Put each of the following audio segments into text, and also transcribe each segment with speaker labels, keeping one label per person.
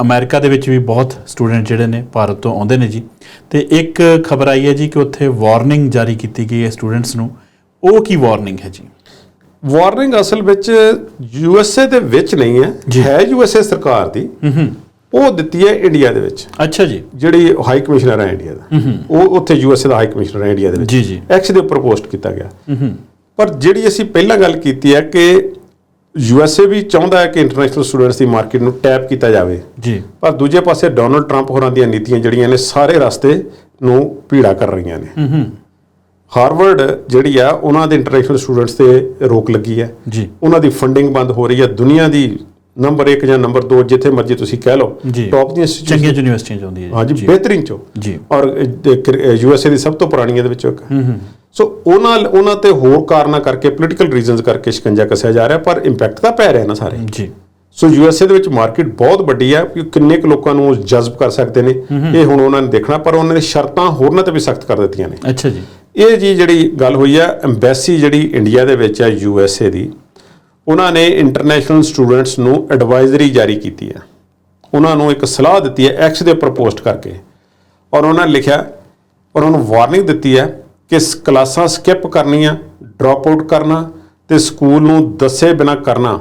Speaker 1: America ਦੇ ਵਿੱਚ ਵੀ ਬਹੁਤ ਸਟੂਡੈਂਟ ਜਿਹੜੇ ਨੇ ਭਾਰਤ ਤੋਂ ਆਉਂਦੇ ਨੇ ਜੀ। ਤੇ ਇੱਕ ਖਬਰ ਆਈ ਹੈ ਜੀ ਕਿ ਉੱਥੇ ਵਾਰਨਿੰਗ ਜਾਰੀ ਕੀਤੀ ਗਈ ਹੈ ਸਟੂਡੈਂਟਸ ਨੂੰ। ਉਹ ਕੀ ਵਾਰਨਿੰਗ ਹੈ ਜੀ?
Speaker 2: ਵਾਰਨਿੰਗ ਅਸਲ ਵਿੱਚ ਯੂਐਸਏ ਦੇ ਵਿੱਚ ਨਹੀਂ। ਹੈ ਹੈ ਯੂਐਸਏ ਸਰਕਾਰ ਦੀ।
Speaker 1: ਹੂੰ ਹੂੰ।
Speaker 2: ਉਹ ਦਿੱਤੀ ਹੈ ਇੰਡੀਆ ਦੇ ਵਿੱਚ।
Speaker 1: ਅੱਛਾ ਜੀ।
Speaker 2: ਜਿਹੜੀ ਹਾਈ ਕਮਿਸ਼ਨਰ ਹੈ ਇੰਡੀਆ ਦਾ। ਉਹ ਉੱਥੇ ਯੂਐਸਏ ਦਾ ਹਾਈ ਕਮਿਸ਼ਨਰ ਹੈ ਇੰਡੀਆ ਦੇ ਵਿੱਚ।
Speaker 1: ਜੀ, ਜੀ।
Speaker 2: ਐਕਸ ਦੇ ਉੱਪਰ ਪੋਸਟ ਕੀਤਾ ਗਿਆ। ਪਰ ਜਿਹੜੀ ਅਸੀਂ ਪਹਿਲਾਂ ਗੱਲ ਕੀਤੀ ਹੈ ਕਿ ਯੂਐਸਏ ਵੀ ਚਾਹੁੰਦਾ ਹੈ ਕਿ ਇੰਟਰਨੈਸ਼ਨਲ ਸਟੂਡੈਂਟਸ ਦੀ ਮਾਰਕੀਟ ਨੂੰ ਟੈਪ ਕੀਤਾ ਜਾਵੇ।
Speaker 1: ਜੀ।
Speaker 2: ਪਰ ਦੂਜੇ ਪਾਸੇ ਡੋਨਲਡ ਟਰੰਪ ਹੋਰਾਂ ਦੀਆਂ ਨੀਤੀਆਂ ਜਿਹੜੀਆਂ ਨੇ ਸਾਰੇ ਰਸਤੇ ਨੂੰ ਭੀੜਾ ਕਰ ਰਹੀਆਂ ਨੇ।
Speaker 1: ਹੂੰ ਹੂੰ।
Speaker 2: ਹਾਰਵਰਡ ਜਿਹੜੀ ਆ ਉਹਨਾਂ ਦੇ ਇੰਟਰਨੈਸ਼ਨਲ ਸਟੂਡੈਂਟਸ ਤੇ ਰੋਕ ਲੱਗੀ ਹੈ।
Speaker 1: ਜੀ।
Speaker 2: ਉਹਨਾਂ ਦੀ ਫੰਡਿੰਗ ਬੰਦ ਹੋ ਰਹੀ ਹੈ। ਦੁਨੀਆ ਦੀ ਨੰਬਰ 1 ਜਾਂ ਨੰਬਰ 2 ਜਿੱਥੇ ਮਰਜ਼ੀ ਤੁਸੀਂ ਕਹਿ ਲਓ
Speaker 1: ਜੀ।
Speaker 2: ਟੌਪ ਦੀਆਂ
Speaker 1: ਚੰਗੀਆਂ ਯੂਨੀਵਰਸਿਟੀਆਂ ਚ ਆਉਂਦੀ ਹੈ।
Speaker 2: ਹਾਂਜੀ ਬਿਹਤਰੀਨ ਚੋਂ।
Speaker 1: ਜੀ।
Speaker 2: ਔਰ ਯੂਐਸਏ ਦੀ ਸਭ ਤੋਂ ਪੁਰਾਣੀਆਂ ਦੇ ਵਿੱਚੋਂ ਇੱਕ।
Speaker 1: ਹੂੰ ਹੂੰ।
Speaker 2: ਸੋ ਉਹਨਾਂ ਉਹਨਾਂ ਤੇ ਹੋਰ ਕਾਰਨਾਂ ਕਰਕੇ ਪੋਲੀਟੀਕਲ ਰੀਜ਼ਨਸ ਕਰਕੇ ਸ਼ਿਕੰਜਾ ਕੱਸਿਆ ਜਾ ਰਿਹਾ ਪਰ ਇੰਪੈਕਟ ਤਾਂ ਪੈ ਰਿਹਾ ਨਾ ਸਾਰੇ।
Speaker 1: ਜੀ।
Speaker 2: ਸੋ ਯੂਐਸਏ ਦੇ ਵਿੱਚ ਮਾਰਕੀਟ ਬਹੁਤ ਵੱਡੀ ਹੈ ਕਿ ਕਿੰਨੇ ਕੁ ਲੋਕਾਂ ਨੂੰ ਉਹ ਜਜ਼ਬ ਕਰ ਸਕਦੇ ਨੇ। ਇਹ ਹੁਣ ਉਹਨਾਂ ਨੇ ਦੇਖਣਾ ਪਰ ਉਹਨਾਂ ਨੇ ਸ਼ਰਤਾਂ ਹੋਰਨਾਂ ਤੇ ਵੀ ਸਖਤ ਕਰ ਦਿੱਤੀਆਂ ਨੇ।
Speaker 1: ਅੱਛਾ ਜੀ।
Speaker 2: ਇਹ ਜੀ ਜਿਹੜੀ ਗੱਲ ਹੋਈ ਹੈ ਐਮਬੈਸੀ ਜਿਹੜੀ ਇੰਡੀਆ ਦੇ ਵਿੱਚ ਹੈ ਯੂਐਸਏ ਦੀ ਉਹਨਾਂ ਨੇ ਇੰਟਰਨੈਸ਼ਨਲ ਸਟੂਡੈਂਟਸ ਨੂੰ ਐਡਵਾਈਜ਼ਰੀ ਜਾਰੀ ਕੀਤੀ ਹੈ। ਉਹਨਾਂ ਨੂੰ ਇੱਕ ਸਲਾਹ ਦਿੱਤੀ ਹੈ ਐਕਸ ਦੇ ਉੱਪਰ ਪੋਸਟ ਕਰਕੇ। ਔਰ ਉਹਨਾਂ ਨੇ ਲਿਖਿਆ ਔਰ ਉਹਨੂੰ ਵਾਰਨਿੰਗ ਦਿੱਤੀ ਹੈ ਕਿ ਸ- ਕਲਾਸਾਂ ਸਕਿਪ ਕਰਨੀਆਂ ਡ੍ਰੌਪ ਆਊਟ ਕਰਨਾ ਤੇ ਸਕੂਲ ਨੂੰ ਦੱਸੇ ਬਿਨਾ ਕਰਨਾ,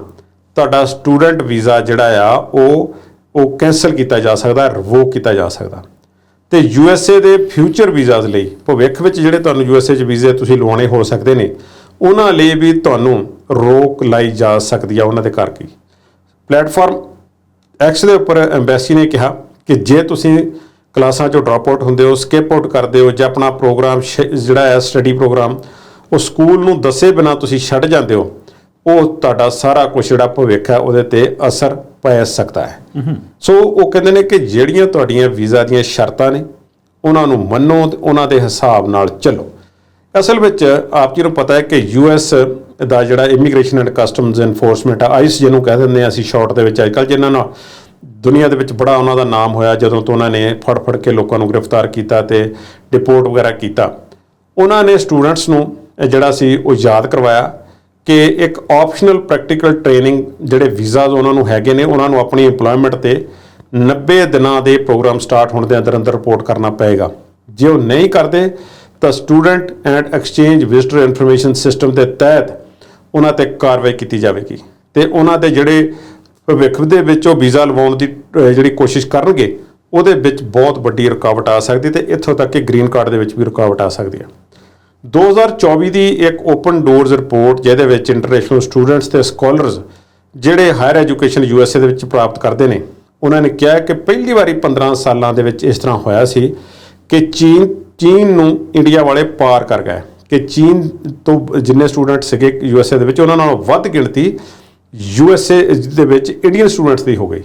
Speaker 2: ਤੁਹਾਡਾ ਸਟੂਡੈਂਟ ਵੀਜ਼ਾ ਜਿਹੜਾ ਆ, ਉਹ ਉਹ ਕੈਨਸਲ ਕੀਤਾ ਜਾ ਸਕਦਾ ਰਿਵੋਕ ਕੀਤਾ ਜਾ ਸਕਦਾ। ਤੇ ਏ ਦੇ ਫਿਊਚਰ ਵੀਜ਼ਾਸ ਲਈ, ਭਵਿੱਖ ਵਿੱਚ ਜਿਹੜੇ ਤੁਹਾਨੂੰ ਯੂ ਐੱਸ ਏ 'ਚ ਵੀਜ਼ੇ ਤੁਸੀਂ ਲਵਾਉਣੇ ਹੋ ਸਕਦੇ ਨੇ, ਉਹਨਾਂ ਲਈ ਵੀ ਤੁਹਾਨੂੰ ਰੋਕ ਲਾਈ ਜਾ ਸਕਦੀ ਆ ਉਹਨਾਂ ਦੇ ਕਰਕੇ ਪਲੇਟਫਾਰਮ ਐਕਸ ਦੇ ਉੱਪਰ ਐਮਬੈਸੀ ਨੇ ਕਿਹਾ ਕਿ ਜੇ ਤੁਸੀਂ ਕਲਾਸਾਂ 'ਚੋਂ ਡ੍ਰੌਪ ਆਊਟ ਹੁੰਦੇ ਹੋ ਸਕਿਪ ਆਊਟ ਕਰਦੇ ਹੋ ਜਾਂ ਆਪਣਾ ਪ੍ਰੋਗਰਾਮ ਜਿਹੜਾ ਹੈ ਸਟੱਡੀ ਪ੍ਰੋਗਰਾਮ ਉਹ ਸਕੂਲ ਨੂੰ ਦੱਸੇ ਬਿਨਾ ਤੁਸੀਂ ਛੱਡ ਜਾਂਦੇ ਹੋ ਉਹ ਤੁਹਾਡਾ ਸਾਰਾ ਕੁਝ ਜਿਹੜਾ ਭਵਿੱਖ ਹੈ ਉਹਦੇ ਤੇ ਅਸਰ ਪੈ ਸਕਦਾ ਹੈ। ਸੋ ਉਹ ਕਹਿੰਦੇ ਨੇ ਕਿ ਜਿਹੜੀਆਂ ਤੁਹਾਡੀਆਂ ਵੀਜ਼ਾ ਦੀਆਂ ਸ਼ਰਤਾਂ ਨੇ ਉਹਨਾਂ ਨੂੰ ਮੰਨੋ ਤੇ ਉਹਨਾਂ ਦੇ ਹਿਸਾਬ ਨਾਲ ਚੱਲੋ। ਅਸਲ ਵਿੱਚ ਆਪ ਜੀ ਨੂੰ ਪਤਾ ਹੈ ਕਿ ਯੂਐਸ ਦਾ ਜਿਹੜਾ immigration and customs enforcement ICE ਜਿਹਨੂੰ ਕਹਿ ਦਿੰਦੇ ਆ ਅਸੀਂ ਸ਼ਾਰਟ ਦੇ ਵਿੱਚ ਅੱਜਕੱਲ ਜਿਨ੍ਹਾਂ ਨਾਲ ਦੁਨੀਆ ਦੇ ਵਿੱਚ ਬੜਾ ਉਹਨਾਂ ਦਾ ਨਾਮ ਹੋਇਆ ਜਦੋਂ ਤੋਂ ਉਹਨਾਂ ਨੇ ਫੜ ਫੜ ਕੇ ਲੋਕਾਂ ਨੂੰ ਗ੍ਰਿਫਤਾਰ ਕੀਤਾ ਤੇ ਡਿਪੋਰਟ ਵਗੈਰਾ ਕੀਤਾ। ਉਹਨਾਂ ਨੇ ਸਟੂਡੈਂਟਸ ਨੂੰ ਜਿਹੜਾ ਸੀ, ਉਹ ਯਾਦ ਕਰਵਾਇਆ ਕਿ ਇੱਕ ਆਪਸ਼ਨਲ ਪ੍ਰੈਕਟੀਕਲ ਟ੍ਰੇਨਿੰਗ ਜਿਹੜੇ ਵੀਜ਼ਾਸ ਉਹਨਾਂ ਨੂੰ ਹੈਗੇ ਨੇ, ਉਹਨਾਂ ਨੂੰ ਆਪਣੀ EMPLOYMENT ਤੇ 90 ਦਿਨਾਂ ਦੇ ਪ੍ਰੋਗਰਾਮ ਸਟਾਰਟ ਹੋਣ ਦੇ ਅੰਦਰ ਅੰਦਰ ਰਿਪੋਰਟ ਕਰਨਾ ਪਏਗਾ। ਜੇ ਉਹ ਨਹੀਂ ਕਰਦੇ, ਤਾਂ student and exchange visitor information system ਦੇ ਤਹਿਤ ਉਹਨਾਂ ਤੇ ਕਾਰਵਾਈ ਕੀਤੀ ਜਾਵੇਗੀ। ਤੇ ਉਹਨਾਂ ਦੇ ਜਿਹੜੇ ਭਵਿੱਖ ਦੇ ਵਿੱਚ ਉਹ ਵੀਜ਼ਾ ਲਵਾਉਣ ਦੀ ਜਿਹੜੀ ਕੋਸ਼ਿਸ਼ ਕਰਨਗੇ, ਉਹਦੇ ਵਿੱਚ ਬਹੁਤ ਵੱਡੀ ਰੁਕਾਵਟ ਆ ਸਕਦੀ ਤੇ ਇੱਥੋਂ ਤੱਕ ਕਿ ਗ੍ਰੀਨ ਕਾਰਡ ਦੇ ਵਿੱਚ ਵੀ ਰੁਕਾਵਟ ਆ ਸਕਦੀ ਹੈ 2024 ਦੀ ਇੱਕ ਓਪਨ ਡੋਰਸ ਰਿਪੋਰਟ, ਜਿਹਦੇ ਵਿੱਚ ਇੰਟਰਨੈਸ਼ਨਲ ਸਟੂਡੈਂਟਸ ਤੇ ਸਕਾਲਰਸ ਜਿਹੜੇ ਹਾਇਰ ਐਜੂਕੇਸ਼ਨ ਯੂਐਸਏ ਦੇ ਵਿੱਚ ਪ੍ਰਾਪਤ ਕਰਦੇ ਨੇ, ਉਹਨਾਂ ਨੇ ਕਿਹਾ ਕਿ ਪਹਿਲੀ ਵਾਰੀ 15 ਸਾਲਾਂ ਦੇ ਵਿੱਚ ਇਸ ਤਰ੍ਹਾਂ ਹੋਇਆ ਸੀ ਕਿ ਚੀਨ ਚੀਨ ਨੂੰ ਇੰਡੀਆ ਵਾਲੇ ਪਾਰ ਕਰ ਗਏ। ਕਿ ਚੀਨ ਤੋਂ ਜਿੰਨੇ ਸਟੂਡੈਂਟ ਸੀਗੇ ਯੂਐਸਏ ਦੇ ਵਿੱਚ, ਉਹਨਾਂ ਨਾਲੋਂ ਵੱਧ ਗਿਣਤੀ ਯੂ ਐੱਸ ਏ ਦੇ ਵਿੱਚ ਇੰਡੀਅਨ ਸਟੂਡੈਂਟਸ ਦੀ ਹੋ ਗਈ।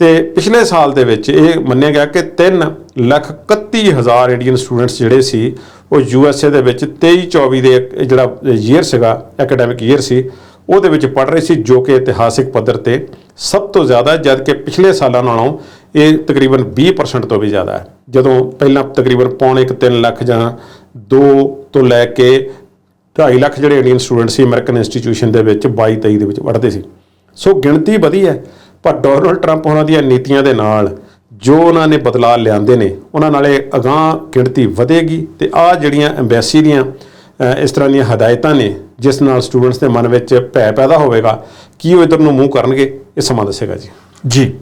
Speaker 2: ਤੇ ਪਿਛਲੇ ਸਾਲ ਦੇ ਵਿੱਚ ਇਹ ਮੰਨਿਆ ਗਿਆ ਕਿ 3 ਲੱਖ 31 ਹਜ਼ਾਰ ਇੰਡੀਅਨ ਸਟੂਡੈਂਟਸ ਜਿਹੜੇ ਸੀ ਉਹ ਯੂ ਐੱਸ ਏ ਦੇ ਵਿੱਚ 23 24 ਦੇ ਜਿਹੜਾ ਈਅਰ ਸੀਗਾ ਐਕੈਡੈਮਿਕ ਈਅਰ ਸੀ ਉਹਦੇ ਵਿੱਚ ਪੜ ਰਹੇ ਸੀ ਜੋ ਕਿ ਇਤਿਹਾਸਿਕ ਪੱਧਰ ਤੇ ਸਭ ਤੋਂ ਜ਼ਿਆਦਾ ਹੈ, ਜਦ ਕਿ ਪਿਛਲੇ ਸਾਲਾਂ ਨਾਲੋਂ ਇਹ ਤਕਰੀਬਨ 20% ਤੋਂ ਵੀ ਜ਼ਿਆਦਾ ਹੈ। ਜਦੋਂ ਪਹਿਲਾਂ ਤਕਰੀਬਨ ਪੌਣੇ 3 ਲੱਖ ਜਾਂ 2 ਤੋਂ ਲੈ ਕੇ 2.5 ਲੱਖ ਜਿਹੜੇ ਇੰਡੀਅਨ ਸਟੂਡੈਂਟ ਸੀ ਅਮਰੀਕਨ ਇੰਸਟੀਚਿਊਸ਼ਨ ਦੇ ਵਿੱਚ 22 23 ਦੇ ਵਿੱਚ ਪੜ੍ਹਦੇ ਸੀ। ਸੋ ਗਿਣਤੀ ਵਧੀ ਹੈ, ਪਰ ਡੋਨਲਡ ਟਰੰਪ ਉਹਨਾਂ ਦੀਆਂ ਨੀਤੀਆਂ ਦੇ ਨਾਲ ਜੋ ਉਹਨਾਂ ਨੇ ਬਦਲਾਅ ਲਿਆਂਦੇ ਨੇ, ਉਹਨਾਂ ਨਾਲੇ ਅਗਾਹ ਗਿਣਤੀ ਵਧੇਗੀ ਤੇ ਆ ਜਿਹੜੀਆਂ ਐਮਬੈਸੀ ਦੀਆਂ ਇਸ ਤਰ੍ਹਾਂ ਦੀਆਂ ਹਦਾਇਤਾਂ ਨੇ, ਜਿਸ ਨਾਲ ਸਟੂਡੈਂਟਸ ਦੇ ਮਨ ਵਿੱਚ ਭੈ ਪੈਦਾ ਹੋਵੇਗਾ, ਕੀ ਉਹ ਇਧਰ ਨੂੰ ਮੂੰਹ ਕਰਨਗੇ, ਇਹ ਸਮਾਂ ਦੱਸੇਗਾ ਜੀ।
Speaker 1: ਜੀ।